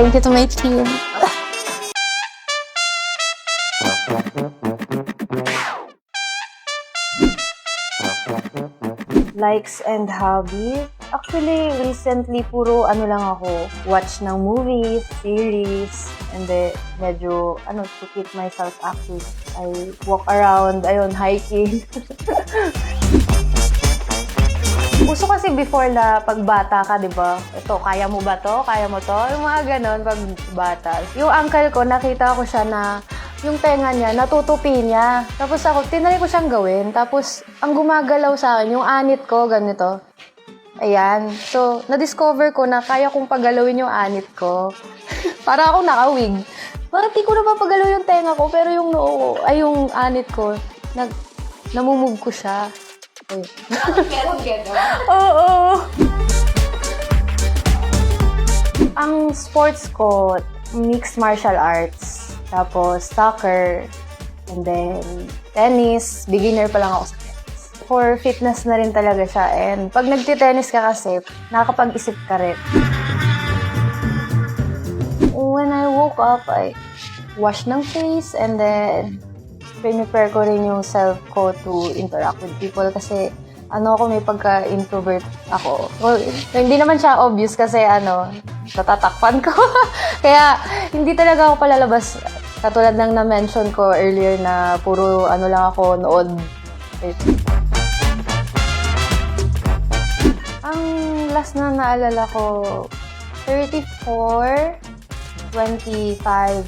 Thank you to my team. likes and hobbies. Actually, recently, puro ano lang ako, watch ng movies, series, and then medyo, ano, to keep myself active. I walk around, ayun, hiking. Uso kasi before na pagbata ka, di ba? Ito, kaya mo ba to? Kaya mo to? Yung mga ganon, pag bata. Yung uncle ko, nakita ko siya na yung tenga niya, natutupi niya. Tapos ako, tinry ko siyang gawin. Tapos, ang gumagalaw sa akin, yung anit ko, ganito. Ayan. So, na-discover ko na kaya kong pagalawin yung anit ko. Para ako nakawig. Bakit di ko na papagalaw yung tenga ko, pero yung noo ay yung anit ko, nag, namumove ko siya. Ay. Oo. Ang sports ko, mixed martial arts. Tapos soccer. And then tennis. Beginner pa lang ako sa tennis. For fitness na rin talaga siya. And pag nagtitennis ka kasi, nakakapag-isip ka rin. When I woke up, I wash ng face and then prepare ko rin yung self ko to interact with people kasi ano ako, may pagka-introvert ako. Well, hindi naman siya obvious kasi ano, natatakpan ko. Kaya, hindi talaga ako palalabas. Katulad ng na-mention ko earlier na puro ano lang ako, nood. Ang last na naalala ko, 34, 25,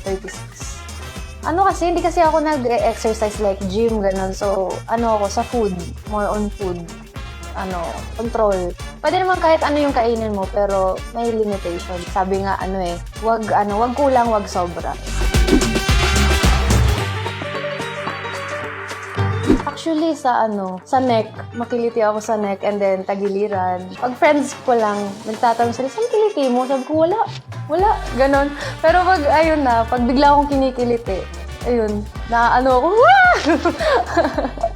36. Ano kasi, hindi kasi ako nag-exercise like gym, ganun. So, ano ako, sa food. More on food. Ano, control. Pwede naman kahit ano yung kainin mo, pero may limitation. Sabi nga, ano eh, wag, ano, wag kulang, wag sobra. Actually, sa ano, sa neck, makiliti ako sa neck and then tagiliran. Pag friends ko lang, nagtatanong sila, saan kiliti mo? Sabi ko, wala. Wala. Ganon. Pero pag, ayun na, pag bigla akong kinikiliti, ayun, na ano ako!